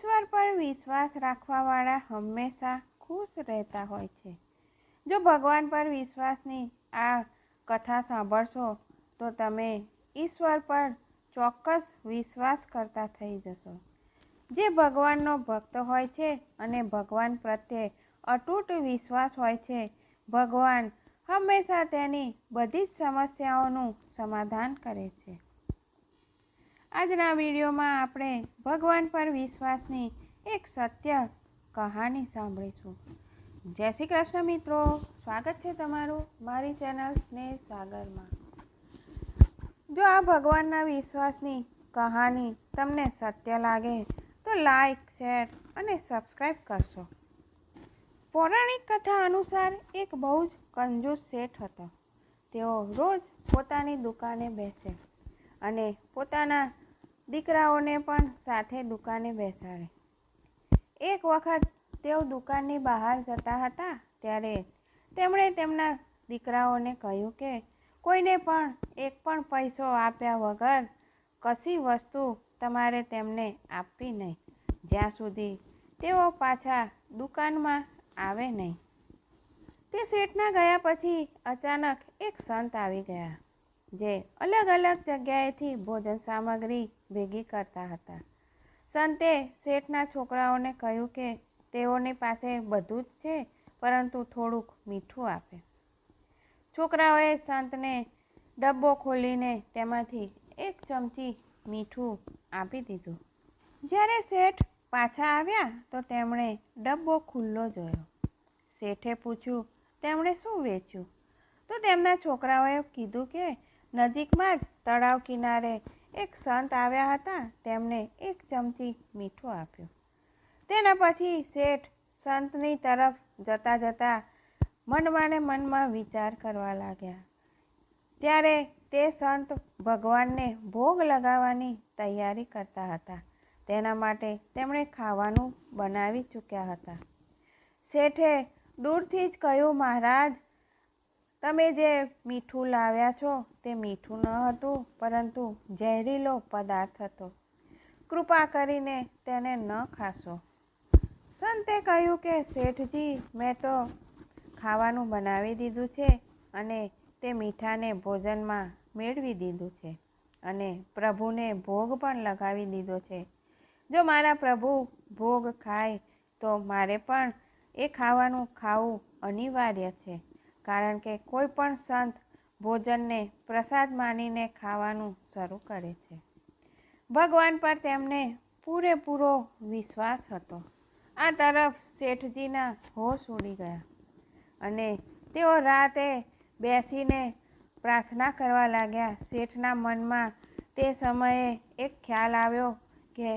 ઈશ્વર પર વિશ્વાસ રાખવાવાળા હંમેશા ખુશ રહેતા હોય છે. જો ભગવાન પર વિશ્વાસની આ કથા સાંભળશો, તો તમે ઈશ્વર પર ચોક્કસ વિશ્વાસ કરતા થઈ જશો. જે ભગવાનનો ભક્ત હોય છે અને ભગવાન પ્રત્યે અતૂટ વિશ્વાસ હોય છે, ભગવાન હંમેશા તેની બધી જ સમસ્યાઓનું સમાધાન કરે છે. આજના વિડીયોમાં આપણે ભગવાન પર વિશ્વાસની એક સત્ય કહાની સાંભળીશું. જય શ્રી કૃષ્ણ મિત્રો. સ્વાગત છે તમારું મારી ચેનલ સ્નેહ સાગરમાં. જો આ ભગવાનના વિશ્વાસની કહાની તમને સત્ય લાગે, તો લાઈક, શેર અને સબસ્ક્રાઈબ કરશો. પૌરાણિક કથા અનુસાર એક બહુ જ કંજૂસ શેઠ હતો. તેઓ રોજ પોતાની દુકાને બેસે અને પોતાના દીકરાઓને પણ સાથે દુકાને બેસાડે. એક વખત તેઓ દુકાનની બહાર જતા હતા ત્યારે તેમણે તેમના દીકરાઓને કહ્યું કે કોઈને પણ એક પણ પૈસો આપ્યા વગર કશી વસ્તુ તમારે તેમને આપવી નહીં. જ્યાં સુધી તેઓ પાછા દુકાનમાં આવે નહીં. તે શેઠના ગયા પછી અચાનક એક સંત આવી ગયા. જે અલગ અલગ જગ્યાએથી ભોજન સામગ્રી ભેગી કરતા હતા. સંતે શેઠના છોકરાઓને કહ્યું કે તેઓની પાસે બધું જ છે, પરંતુ થોડુંક મીઠું આપે. છોકરાઓએ સંતને ડબ્બો ખોલીને તેમાંથી એક ચમચી મીઠું આપી દીધું. જ્યારે શેઠ પાછા આવ્યા તો તેમણે ડબ્બો ખુલ્લો જોયો. શેઠે પૂછ્યું, તેમણે શું વેચ્યું? તો તેમના છોકરાઓએ કીધું કે નજીકમાં જ તળાવ કિનારે એક સંત આવ્યા હતા. તેમણે એક ચમચી મીઠું આપ્યું. તેના પછી શેઠ સંતની તરફ જતા જતા મનમાં મનમાં વિચાર કરવા લાગ્યા. ત્યારે તે સંત ભગવાનને ભોગ લગાવવાની તૈયારી કરતા હતા. તેના માટે તેમણે ખાવાનું બનાવી ચૂક્યા હતા. શેઠે દૂરથી જ કહ્યું, મહારાજ તમે જે મીઠું લાવ્યા છો તે મીઠું ન હતું, પરંતુ ઝેરીલો પદાર્થ હતો. કૃપા કરીને તેને ન ખાશો. સંતે કહ્યું કે, શેઠજી, મેં તો ખાવાનું બનાવી દીધું છે અને તે મીઠાને ભોજનમાં મેળવી દીધું છે અને પ્રભુને ભોગ પણ લગાવી દીધો છે. જો મારા પ્રભુ ભોગ ખાય, તો મારે પણ એ ખાવાનું ખાવું અનિવાર્ય છે. કારણ કે કોઈ પણ સંત ભોજનને પ્રસાદ માનીને ખાવાનું શરૂ કરે છે. ભગવાન પર તેમને પૂરેપૂરો વિશ્વાસ હતો. આ તરફ શેઠજીના હોશ ઉડી ગયા અને તેઓ રાતે બેસીને પ્રાર્થના કરવા લાગ્યા. શેઠના મનમાં તે સમયે એક ખ્યાલ આવ્યો કે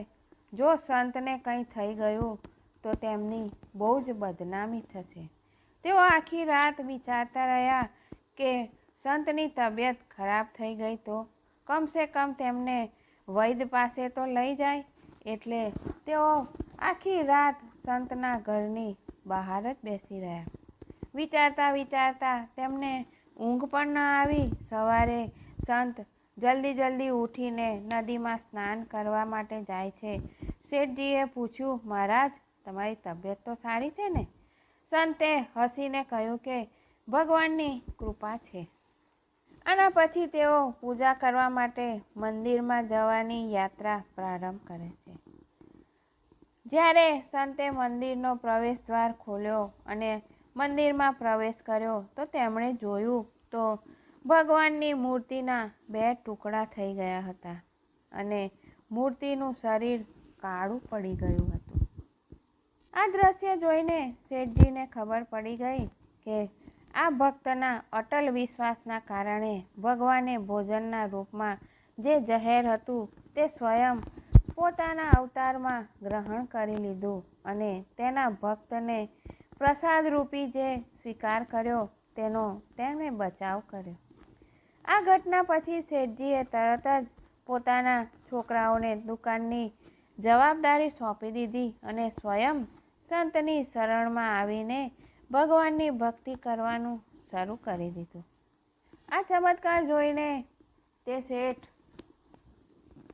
જો સંતને કંઈ થઈ ગયું તો તેમની બહુ જ બદનામી થશે. તેઓ આખી રાત વિચારતા રહ્યા કે સંતની તબિયત ખરાબ થઈ ગઈ તો કમસે કમ તેમને વૈદ્ય પાસે તો લઈ જાય. એટલે તેઓ આખી રાત સંતના ઘરની બહાર જ બેસી રહ્યા. વિચારતા વિચારતા તેમને ઊંઘ પણ ન આવી. સવારે સંત જલ્દી જલ્દી ઉઠીને નદીમાં સ્નાન કરવા માટે જાય છે. શેઠજીએ પૂછ્યું, મહારાજ, તમારી તબિયત તો સારી છે ને? સંતે હસીને કહ્યું કે, ભગવાનની કૃપા છે. આના પછી તેઓ પૂજા કરવા માટે મંદિરમાં જવાની યાત્રા પ્રારંભ કરે છે. જ્યારે સંતે મંદિરનો પ્રવેશ દ્વાર ખોલ્યો અને મંદિરમાં પ્રવેશ કર્યો તો તેમણે જોયું તો ભગવાનની મૂર્તિના બે ટુકડા થઈ ગયા હતા અને મૂર્તિનું શરીર કાળું પડી ગયું હતું. આ દ્રશ્ય જોઈને શેઠજીને ખબર પડી ગઈ કે આ ભક્તના અટલ વિશ્વાસના કારણે ભગવાને ભોજનના રૂપમાં જે જહેર હતું તે સ્વયં પોતાના અવતારમાં ગ્રહણ કરી લીધું અને તેના ભક્તને પ્રસાદરૂપી જે સ્વીકાર કર્યો તેનો તેમણે બચાવ કર્યો. આ ઘટના પછી શેઠજીએ તરત જ પોતાના છોકરાઓને દુકાનની જવાબદારી સોંપી દીધી અને સ્વયં સંતની શરણમાં આવીને ભગવાનની ભક્તિ કરવાનું શરૂ કરી દીધું. આ ચમત્કાર જોઈને તે શેઠ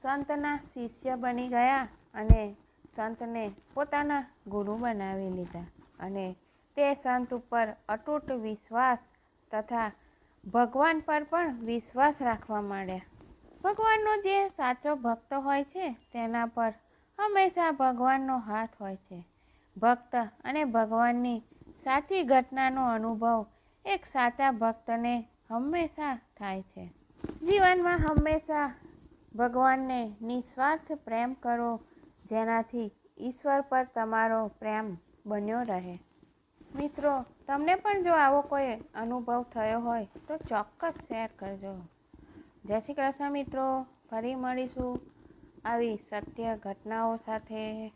સંતના શિષ્ય બની ગયા અને સંતને પોતાના ગુરુ બનાવી લીધા અને તે સંત ઉપર અતૂટ વિશ્વાસ તથા ભગવાન પર પણ વિશ્વાસ રાખવા માંડ્યા. ભગવાનનો જે સાચો ભક્ત હોય છે, તેના પર હંમેશા ભગવાનનો હાથ હોય છે. ભક્ત અને ભગવાનની સાચી ઘટનાનો અનુભવ એક સાચા ભક્તને હંમેશા થાય છે. જીવનમાં હંમેશા ભગવાનને નિસ્વાર્થ પ્રેમ કરો, જેનાથી ઈશ્વર પર તમારો પ્રેમ બન્યો રહે. મિત્રો, તમને પણ જો આવો કોઈ અનુભવ થયો હોય, તો ચોક્કસ શેર કરજો. જય શ્રી કૃષ્ણ મિત્રો, ફરી મળીશું આવી સત્ય ઘટનાઓ સાથે.